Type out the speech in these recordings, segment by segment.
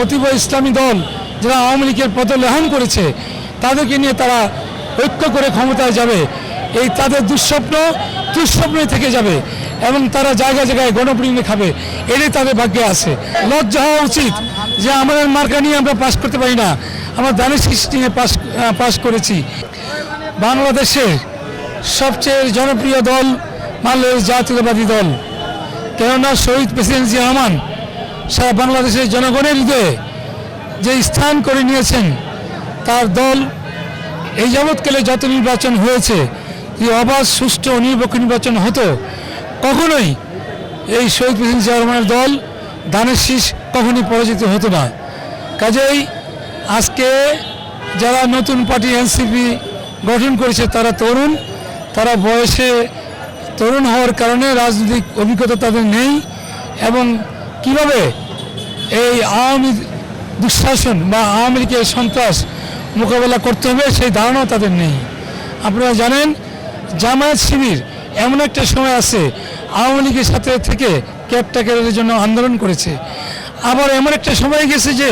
কতিপয় ইসলামী দল যারা আওয়ামী লীগের পদলেহন করেছে, তাদেরকে নিয়ে তারা ঐক্য করে ক্ষমতায় যাবে। এই তাদের দুঃস্বপ্ন দুঃস্বপ্নই থেকে যাবে এবং তারা জায়গায় জায়গায় গণপ্রিণে খাবে। এটাই তাদের ভাগ্যে আছে। লজ্জা হওয়া উচিত যে আমাদের মার্কা নিয়ে আমরা পাশ করতে পারি না। আমরা দানের সৃষ্টি নিয়ে পাশ পাশ করেছি। বাংলাদেশের সবচেয়ে জনপ্রিয় দল বাংলাদেশ জাতীয়তাবাদী দল। কেননা শহীদ প্রেসিডেন্ট জিয়া রহমান সারা বাংলাদেশের জনগণের হৃদয়ে যে স্থান করে নিয়েছেন, তার দল এই যাবৎকালে যত নির্বাচন হয়েছে যে অবাধ, সুষ্ঠু নিরপেক্ষ নির্বাচন হতো, কখনোই এই শহীদ প্রেসিডেন্ট জিয়া রহমানের দল দানের শীষ কখনই পরাজিত হতো না। কাজেই আজকে যারা নতুন পার্টি এনসিপি গঠন করেছে, তারা তরুণ, তারা বয়সে তরুণ হওয়ার কারণে রাজনৈতিক অভিজ্ঞতা তাদের নেই এবং কীভাবে এই আওয়ামী দুঃশাসন বা আওয়ামী লীগের সন্ত্রাস মোকাবেলা করতে হবে সেই ধারণাও তাদের নেই। আপনারা জানেন, জামায়াত শিবির এমন একটা সময় আছে, আওয়ামী লীগের সাথে থেকে ক্যাবটাকের জন্য আন্দোলন করেছে। আবার এমন একটা সময় গেছে যে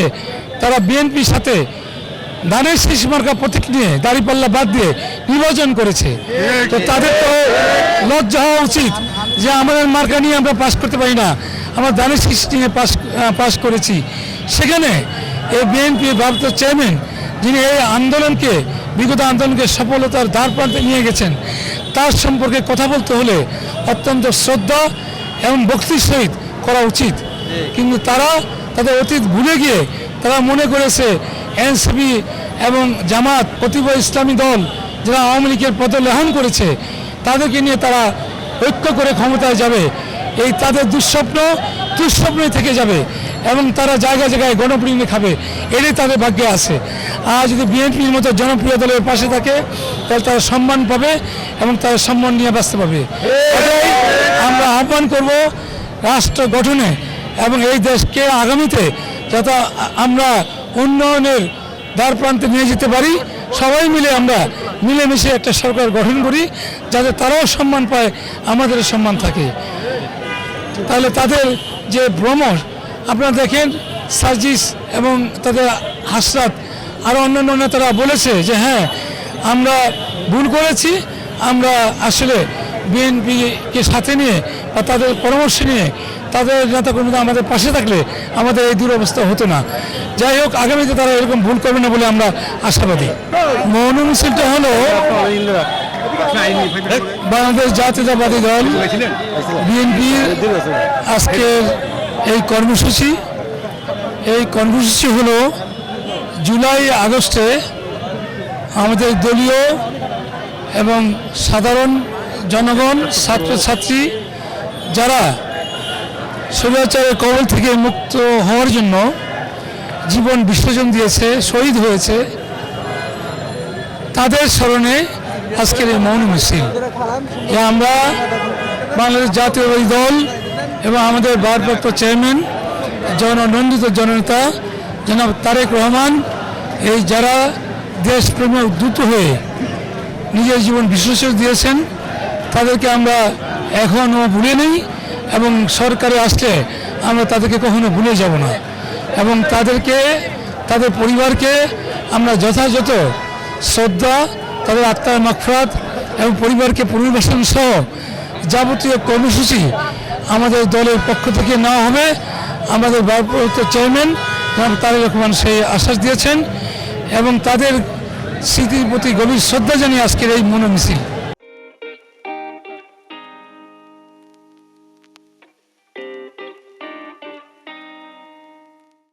তারা বিএনপির সাথে ধানের শীষ মার্কা প্রতীক নিয়ে দাড়িপাল্লা বাদ দিয়ে নির্বাচন করেছে। তো তাদের তো লজ্জা হওয়া উচিত যে আমাদের মার্কা নিয়ে আমরা পাশ করতে পারি না। আমরা শীষ নিয়ে পাশ পাশ করেছি। সেখানে এই বিএনপি ভারতের চেয়ারম্যান, যিনি এই আন্দোলনকে, বিগত আন্দোলনকে সফলতার দ্বার প্রান্তে নিয়ে গেছেন, তার সম্পর্কে কথা বলতে হলে অত্যন্ত শ্রদ্ধা এবং ভক্তির সহিত করা উচিত। কিন্তু তারা তাদের অতীত ভুলে গিয়ে তারা মনে করেছে এনসিপি এবং জামাত, কতিপয় ইসলামী দল যারা আওয়ামী লীগের পদলেহন করেছে, তাদেরকে নিয়ে তারা ঐক্য করে ক্ষমতায় যাবে। এই তাদের দুঃস্বপ্ন, দুঃস্বপ্নই থেকে যাবে এবং তারা জায়গায় জায়গায় গণপ্রিণে খাবে, এটাই তাদের ভাগ্যে আছে। আর যদি বিএনপির মতো জনপ্রিয় দলের পাশে থাকে, তাহলে তারা সম্মান পাবে এবং তারা সম্মান নিয়ে বাঁচতে এটাই আমরা আহ্বান করব রাষ্ট্র গঠনে এবং এই দেশকে আগামীতে যাতে আমরা উন্নয়নের দ্বার প্রান্তে নিয়ে যেতে পারি। সবাই মিলে আমরা মিলেমিশে একটা সরকার গঠন করি, যাতে তারাও সম্মান পায় আমাদের সম্মান থাকে। তাহলে তাদের যে ভ্রমণ আপনারা দেখেন সার্জিস এবং তাদের হাসরাত আরও অন্যান্য নেতারা বলেছে যে হ্যাঁ আমরা ভুল করেছি, আমরা আসলে বিএনপিকে সাথে নিয়ে বা তাদের পরামর্শ নিয়ে তাদের নেতাকর্মীরা আমাদের পাশে থাকলে আমাদের এই দুরবস্থা হতো না। যাই হোক, আগামীতে তারা এরকম ভুল করবে না বলে আমরা আশাবাদী। মৌন মিছিলটা হলো বাংলাদেশ জাতীয়তাবাদী দল বিএনপির আজকের এই কর্মসূচি। এই কর্মসূচি হলো জুলাই আগস্টে আমাদের দলীয় এবং সাধারণ জনগণ, ছাত্রছাত্রী যারা স্বৈরাচারের কবল থেকে মুক্ত হওয়ার জন্য জীবন বিসর্জন দিয়েছে, শহীদ হয়েছে, তাদের স্মরণে আজকের এই মৌন মিছিল যে আমরা বাংলাদেশ জাতীয়বাদী দল এবং আমাদের ভারপ্রাপ্ত চেয়ারম্যান, জননন্দিত জননেতা জনাব তারেক রহমান, এই যারা দেশপ্রেমে উদ্যুত হয়ে নিজের জীবন বিসর্জন দিয়েছেন, তাদেরকে আমরা এখনও ভুলে নেই এবং সরকারে আসলে আমরা তাদেরকে কখনো ভুলে যাব না। এবং তাদেরকে, তাদের পরিবারকে আমরা যথাযথ শ্রদ্ধা তাদের আত্মার মাকফরাত এবং পরিবারকে পুনর্বাসন সহ যাবতীয় কর্মসূচি আমাদের দলের পক্ষ থেকে নেওয়া হবে। আমাদের ভারপ্রাপ্ত চেয়ারম্যান জনাব তারেক রহমান সেই আশ্বাস দিয়েছেন এবং তাদের স্মৃতির প্রতি গভীর শ্রদ্ধা জানিয়ে আজকের এই মনোমিছিল।